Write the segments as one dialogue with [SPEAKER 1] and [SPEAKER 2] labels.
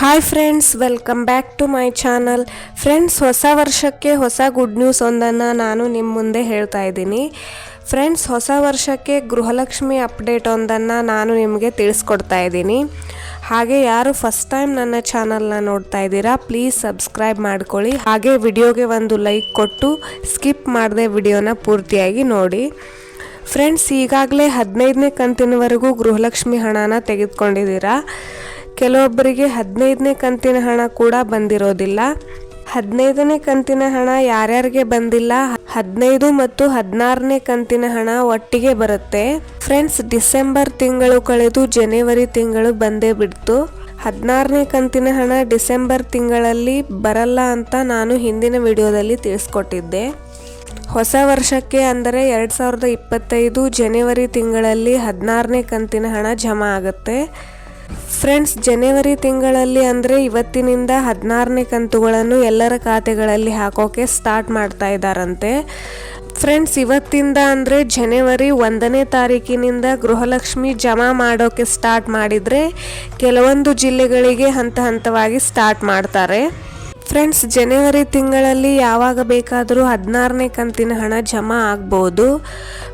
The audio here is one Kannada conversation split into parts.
[SPEAKER 1] Hi friends welcome back to my channel friends ಹೊಸ ವರ್ಷಕ್ಕೆ ಹೊಸ ಗುಡ್ ನ್ಯೂಸ್ ಒಂದನ್ನು ನಾನು ನಿಮ್ಮ ಮುಂದೆ ಹೇಳ್ತಾ ಇದ್ದೀನಿ. ಫ್ರೆಂಡ್ಸ್ ಹೊಸ ವರ್ಷಕ್ಕೆ ಗೃಹಲಕ್ಷ್ಮಿ ಅಪ್ಡೇಟ್ ಒಂದನ್ನು ನಾನು ನಿಮಗೆ ತಿಳಿಸ್ಕೊಡ್ತಾ ಇದ್ದೀನಿ. ಹಾಗೆ ಯಾರು ಫಸ್ಟ್ ಟೈಮ್ ನನ್ನ ಚಾನಲ್ನ ನೋಡ್ತಾ ಇದ್ದೀರಾ ಪ್ಲೀಸ್ ಸಬ್ಸ್ಕ್ರೈಬ್ ಮಾಡ್ಕೊಳ್ಳಿ. ಹಾಗೆ ವಿಡಿಯೋಗೆ ಒಂದು ಲೈಕ್ ಕೊಟ್ಟು ಸ್ಕಿಪ್ ಮಾಡದೆ ವಿಡಿಯೋನ ಪೂರ್ತಿಯಾಗಿ ನೋಡಿ. ಫ್ರೆಂಡ್ಸ್ ಈಗಾಗಲೇ ಹದಿನೈದನೇ ಕಂತಿನವರೆಗೂ ಗೃಹಲಕ್ಷ್ಮಿ ಹಣನ ತೆಗೆದುಕೊಂಡಿದ್ದೀರಾ? ಕೆಲವೊಬ್ಬರಿಗೆ ಹದಿನೈದನೇ ಕಂತಿನ ಹಣ ಕೂಡ ಬಂದಿರೋದಿಲ್ಲ. ಹದಿನೈದನೇ ಕಂತಿನ ಹಣ ಯಾರ್ಯಾರಿಗೆ ಬಂದಿಲ್ಲ? ಹದಿನೈದು ಮತ್ತು ಹದಿನಾರನೇ ಕಂತಿನ ಹಣ ಒಟ್ಟಿಗೆ ಬರುತ್ತೆ. ಫ್ರೆಂಡ್ಸ್, ಡಿಸೆಂಬರ್ ತಿಂಗಳು ಕಳೆದು ಜನವರಿ ತಿಂಗಳು ಬಂದೇ ಬಿಡ್ತು. ಹದಿನಾರನೇ ಕಂತಿನ ಹಣ ಡಿಸೆಂಬರ್ ತಿಂಗಳಲ್ಲಿ ಬರಲ್ಲ ಅಂತ ನಾನು ಹಿಂದಿನ ವಿಡಿಯೋದಲ್ಲಿ ತಿಳಿಸ್ಕೊಟ್ಟಿದ್ದೆ. ಹೊಸ ವರ್ಷಕ್ಕೆ ಅಂದರೆ ಎರಡು ಸಾವಿರದ ಇಪ್ಪತ್ತೈದು ಜನವರಿ ತಿಂಗಳಲ್ಲಿ ಹದಿನಾರನೇ ಕಂತಿನ ಹಣ ಜಮಾ ಆಗುತ್ತೆ. ಫ್ರೆಂಡ್ಸ್, ಜನವರಿ ತಿಂಗಳಲ್ಲಿ ಅಂದರೆ ಇವತ್ತಿನಿಂದ ಹದಿನಾರನೇ ಕಂತುಗಳನ್ನು ಎಲ್ಲರ ಖಾತೆಗಳಲ್ಲಿ ಹಾಕೋಕೆ ಸ್ಟಾರ್ಟ್ ಮಾಡ್ತಾ ಇದ್ದಾರಂತೆ ಫ್ರೆಂಡ್ಸ್, ಇವತ್ತಿಂದ ಅಂದರೆ ಜನವರಿ ಒಂದನೇ ತಾರೀಕಿನಿಂದ ಗೃಹಲಕ್ಷ್ಮಿ ಜಮಾ ಮಾಡೋಕ್ಕೆ ಸ್ಟಾರ್ಟ್ ಮಾಡಿದರೆ ಕೆಲವೊಂದು ಜಿಲ್ಲೆಗಳಿಗೆ ಹಂತ ಹಂತವಾಗಿ ಸ್ಟಾರ್ಟ್ ಮಾಡ್ತಾರೆ. ಫ್ರೆಂಡ್ಸ್, ಜನವರಿ ತಿಂಗಳಲ್ಲಿ ಯಾವಾಗ ಬೇಕಾದರೂ ಹದಿನಾರನೇ ಕಂತಿನ ಹಣ ಜಮಾ ಆಗ್ಬೋದು.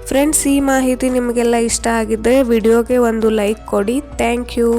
[SPEAKER 1] ಫ್ರೆಂಡ್ಸ್, ಈ ಮಾಹಿತಿ ನಿಮಗೆಲ್ಲ ಇಷ್ಟ ಆಗಿದ್ದರೆ ವಿಡಿಯೋಗೆ ಒಂದು ಲೈಕ್ ಕೊಡಿ. Thank you.